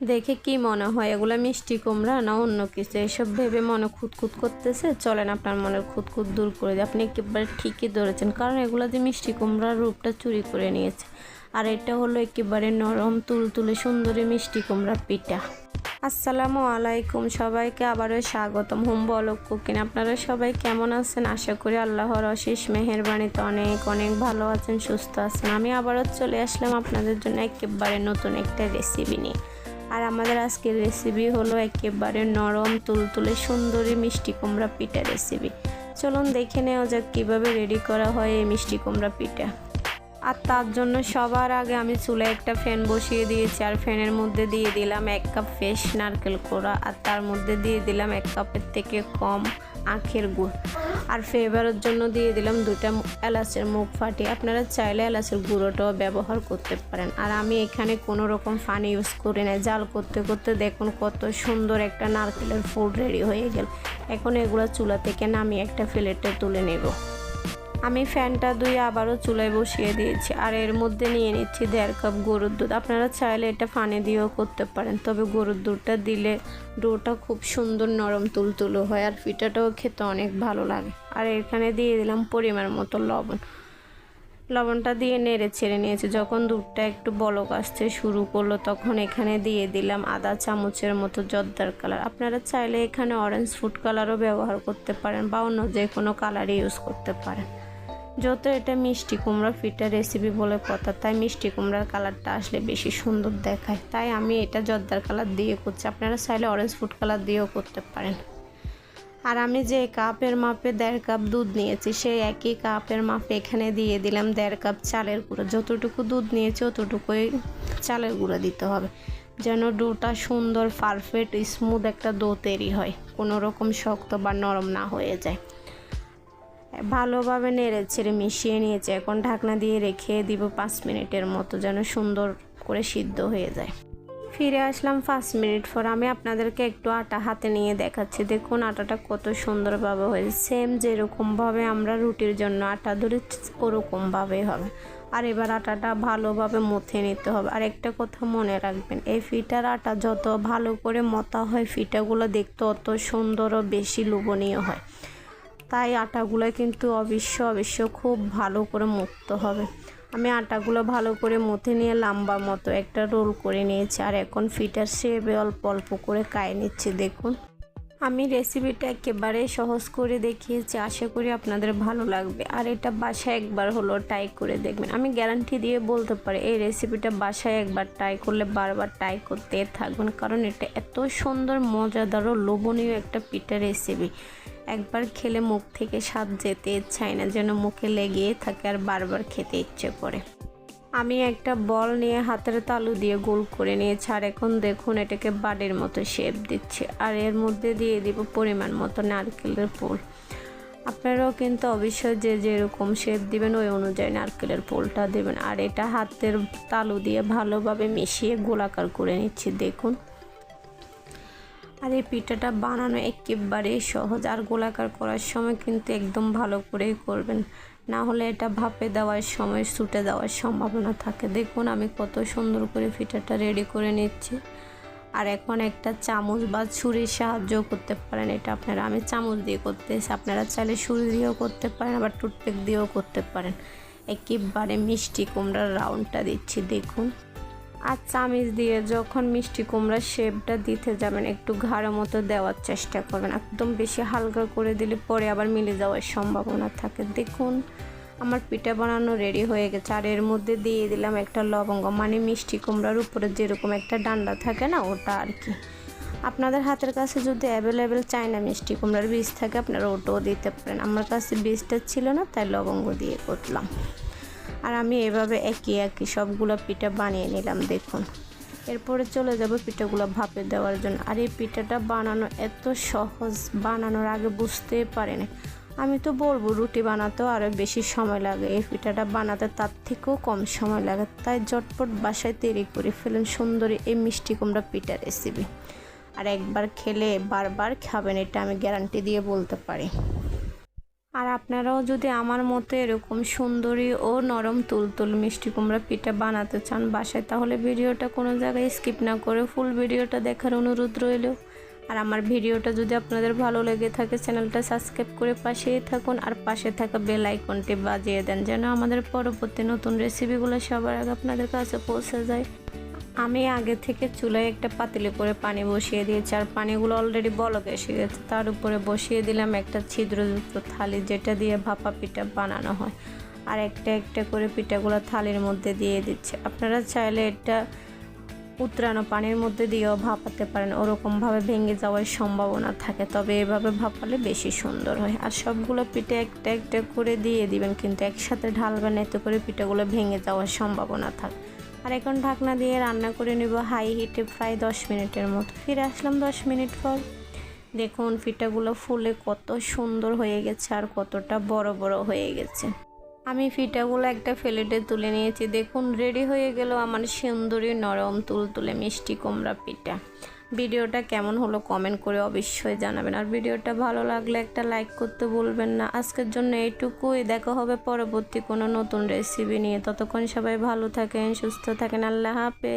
দেখে কি মনে হয়, এগুলো মিষ্টি কুমড়া না অন্য কিছু? এসব ভেবে মনে খুঁতখুত করতেছে। চলেন আপনার মনের খুঁতখুত দূর করে দিই। আপনি একেবারে ঠিকই ধরেছেন, কারণ এগুলো যে মিষ্টি কুমড়ার রূপটা চুরি করে নিয়েছে। আর এটা হলো একেবারে নরম, তুলতুলে, সুন্দরী মিষ্টি কুমড়া পিঠা। আসসালামু আলাইকুম সবাইকে, আবারও স্বাগতম। হুম বলক কুকিং আপনারা সবাই কেমন আছেন? আশা করি আল্লাহর অশেষ মেহেরবানিতে অনেক অনেক ভালো আছেন, সুস্থ আছেন। আমি আবারও চলে আসলাম আপনাদের জন্য একেবারে নতুন একটা রেসিপি নিয়ে। আর আমাদের আজকের রেসিপি হলো একেবারে নরম, তুলতুলে, সুন্দরী মিষ্টি কুমড়া পিঠা রেসিপি চলুন দেখে নেওয়া যাক কীভাবে রেডি করা হয় এই মিষ্টি কুমড়া পিঠা। আর তার জন্য সবার আগে আমি চুলে একটা ফ্যান বসিয়ে দিয়েছি, আর ফ্যানের মধ্যে দিয়ে দিলাম এক কাপ ফ্রেশ নারকেল কোড়া, আর তার মধ্যে দিয়ে দিলাম এক কাপের থেকে কম আখের গুড়। আর ফ্লেভারের জন্য দিয়ে দিলাম দুটা এলাচের মুখ ফাটি। আপনারা চাইলে এলাচের গুঁড়োটাও ব্যবহার করতে পারেন। আর আমি এখানে কোনো রকম পানি ইউজ করি না। জাল করতে করতে দেখুন কত সুন্দর একটা নারকেলের ফুল রেডি হয়ে গেল। এখন এগুলো চুলা থেকে নামিয়ে একটা প্লেটে তুলে নেব। আমি ফ্যানটা দুই আবারও চুলায় বসিয়ে দিয়েছি আর এর মধ্যে নিয়ে নিচ্ছি দেড় কাপ গরুর দুধ। আপনারা চাইলে এটা ফানে দিয়েও করতে পারেন, তবে গরুর দুধটা দিলে ডোটা খুব সুন্দর নরম তুলতুলো হয় আর পিঠাটাও খেতে অনেক ভালো লাগে। আর এখানে দিয়ে দিলাম পরিমাণ মতো লবণ। লবণটা দিয়ে নেড়ে ছেড়ে নিয়েছি। যখন দুধটা একটু বলক আসতে শুরু করল, তখন এখানে দিয়ে দিলাম আদা চামচের মতো জর্দার কালার। আপনারা চাইলে এখানে অরেঞ্জ ফুড কালারও ব্যবহার করতে পারেন বা অন্য যে কোনো কালারই ইউজ করতে পারেন। যত এটা মিষ্টি কুমড়া ফিটা রেসিপি বলে কথা, তাই মিষ্টি কুমড়ার কালারটা আসলে বেশি সুন্দর দেখায়। তাই আমি এটা জর্দার কালার দিয়ে করছি। আপনারা চাইলে অরেঞ্জ ফুড কালার দিয়েও করতে পারেন। আর আমি যে কাপের মাপে দেড় কাপ দুধ নিয়েছি, সেই একই কাপের মাপে এখানে দিয়ে দিলাম দেড় কাপ চালের গুঁড়ো। যতটুকু দুধ নিয়েছি, অতটুকুই চালের গুঁড়ো দিতে হবে। যেন ডোটা সুন্দর পারফেক্ট স্মুথ একটা দো তৈরি হয়। কোনো রকম শক্ত বা নরম না হয়ে যায়। ভালোভাবে নেড়ে ছেড়ে মিশিয়ে নিয়েছে। এখন ঢাকনা দিয়ে রেখে দিব পাঁচ মিনিটের মতো যেন সুন্দর করে সিদ্ধ হয়ে যায়। ফিরে আসলাম পাঁচ মিনিট পর। আমি আপনাদেরকে একটু আটা হাতে নিয়ে দেখাচ্ছি। দেখুন আটাটা কত সুন্দরভাবে হয়েছে। সেম যেরকমভাবে আমরা রুটির জন্য আটা ধরে ওরকমভাবেই হবে। আর এবার আটাটা ভালোভাবে মথে নিতে হবে। আর একটা কথা মনে রাখবেন, এই ফিটার আটা যত ভালো করে মতা হয়, ফিটাগুলো দেখতে অত সুন্দর ও বেশি লোভনীয় হয়। তাই আটাগুলো কিন্তু অবশ্য অবশ্য খুব ভালো করে মুক্ত হবে। আমি আটাগুলো ভালো করে মুথে নিয়ে লম্বা মতো একটা রোল করে নিয়েছি আর এখন ফিটার শেপে অল্প অল্প করে কায়ে নিচ্ছি, দেখুন। আমি রেসিপিটা একেবারে সহজ করে দেখিয়েছি, আশা করি আপনাদের ভালো লাগবে। আর এটা বাসায় একবার হলো ট্রাই করে দেখবেন। আমি গ্যারান্টি দিয়ে বলতে পারি, এই রেসিপিটা বাসায় একবার ট্রাই করলে বারবার ট্রাই করতে থাকবেন, কারণ এটা এত সুন্দর, মজাদার ও লোভনীয় একটা পিঠা রেসিপি। একবার খেলে মুখ থেকে স্বাদ যেতে চায় না, যেন মুখে লেগেই থাকে আর বারবার খেতে ইচ্ছে করে। আমি একটা বল নিয়ে হাতের তালু দিয়ে গোল করে নিয়েছি, আর এখন দেখুন এটাকে বাড়ির মতো শেপ দিচ্ছি, আর এর মধ্যে দিয়ে দিব পরিমাণ মতো নারকেলের পোল আপনারাও কিন্তু অবশ্যই যে যেরকম শেপ দিবেন, ওই অনুযায়ী নারকেলের পোলটা দেবেন। আর এটা হাতের তালু দিয়ে ভালোভাবে মিশিয়ে গোলাকার করে নিচ্ছি, দেখুন। আর এই পিঠাটা বানানো একেবারে সহজ আর গোলাকার করার সময় কিন্তু একদম ভালো করেই করবেন। না হলে এটা ভাপে দেওয়ার সময় ছুটে দেওয়ার সম্ভাবনা থাকে। দেখুন, আমি কত সুন্দর করে পিঠাটা রেডি করে নিচ্ছি। আর এখন একটা চামচ বা ছুরির সাহায্য করতে পারেন। এটা আপনারা, আমি চামচ দিয়ে করতেছি আপনারা চাইলে ছুরি দিয়েও করতে পারেন, আবার টুথপেক দিয়েও করতে পারেন। একেবারে মিষ্টি কুমড়ার রাউন্ডটা দিচ্ছি, দেখুন। আর চামিচ দিয়ে যখন মিষ্টি কুমড়ার শেপটা দিতে যাবেন, একটু ঘাড়ো মতো দেওয়ার চেষ্টা করবেন। একদম বেশি হালকা করে দিলে পরে আবার মিলে যাওয়ার সম্ভাবনা থাকে। দেখুন, আমার পিঠা বানানো রেডি হয়ে গেছে। আর এর মধ্যে দিয়ে দিলাম একটা লবঙ্গ। মানে মিষ্টি কুমড়ার উপরে যেরকম একটা ডান্ডা থাকে না, ওটা আর কি। আপনাদের হাতের কাছে যদি অ্যাভেলেবেল চায়না মিষ্টি কুমড়ার বীজ থাকে, আপনারা ওটাও দিতে পারেন। আমার কাছে বীজটা ছিল না, তাই লবঙ্গ দিয়ে করলাম। আর আমি এভাবে একই একই সবগুলো পিঠা বানিয়ে নিলাম, দেখুন। এরপরে চলে যাব পিঠাগুলো ভাপে দেওয়ার জন্য। আর এই পিঠাটা বানানো এত সহজ, বানানোর আগে বুঝতেই পারে না আমি তো বলব, রুটি বানাতেও আরও বেশি সময় লাগে। এই পিঠাটা বানাতে তার থেকেও কম সময় লাগে। তাই জটপট বাসায় তৈরি করে ফেলেন সুন্দরী এই মিষ্টি কুমড়া পিঠা রেসিপি আর একবার খেলে বারবার খাবেন, এটা আমি গ্যারান্টি দিয়ে বলতে পারি। আর আপনারাও যদি আমার মতো এরকম সুন্দরী ও নরম তুলতুল মিষ্টি কুমড়া পিঠা বানাতে চান বাসায়, তাহলে ভিডিওটা কোনো জায়গায় স্কিপ না করে ফুল ভিডিওটা দেখার অনুরোধ রইল। আর আমার ভিডিওটা যদি আপনাদের ভালো লেগে থাকে, চ্যানেলটা সাবস্ক্রাইব করে পাশেই থাকুন আর পাশে থাকা বেল আইকনটি বাজিয়ে দেন, যেন আমাদের পরবর্তী নতুন রেসিপিগুলো সবার আগে আপনাদের কাছে পৌঁছে যায়। আমি আগে থেকে চুলায় একটা পাতিলে করে পানি বসিয়ে দিয়েছি, আর পানিগুলো অলরেডি বলক এসে গেছে। তার উপরে বসিয়ে দিলাম একটা ছিদ্রযুক্ত থালি, যেটা দিয়ে ভাপা পিঠা বানানো হয়। আর একটা একটা করে পিঠাগুলো থালির মধ্যে দিয়ে দিচ্ছে। আপনারা চাইলে এটা উতরানো পানির মধ্যে দিয়েও ভাপাতে পারেন। ওরকমভাবে ভেঙে যাওয়ার সম্ভাবনা থাকে, তবে এভাবে ভাপালে বেশি সুন্দর হয়। আর সবগুলো পিঠে একটা একটা করে দিয়ে দিবেন, কিন্তু একসাথে ঢালবেন, এতে করে পিঠাগুলো ভেঙে যাওয়ার সম্ভাবনা থাকে। আর এখন ঢাকনা দিয়ে রান্না করে নেব হাই হিটে প্রায় দশ মিনিটের মতো। ফিরে আসলাম দশ মিনিট পর। দেখুন ফিটাগুলো ফুলে কত সুন্দর হয়ে গেছে আর কতটা বড় বড় হয়ে গেছে। আমি ফিটাগুলো একটা ফেলেটে তুলে নিয়েছি। দেখুন রেডি হয়ে গেল আমার সুন্দরী নরম তুল তুলে মিষ্টি কুমড়া পিঠা। ভিডিওটা কেমন হলো কমেন্ট করে অবশ্যই জানাবেন। আর ভিডিওটা ভালো লাগলে একটা লাইক করতে বলবেন না। আজকের জন্য এইটুকুই। দেখা হবে পরবর্তী কোনো নতুন রেসিপি নিয়ে। ততক্ষণ সবাই ভালো থাকেন, সুস্থ থাকেন। আল্লাহ হাফেজ।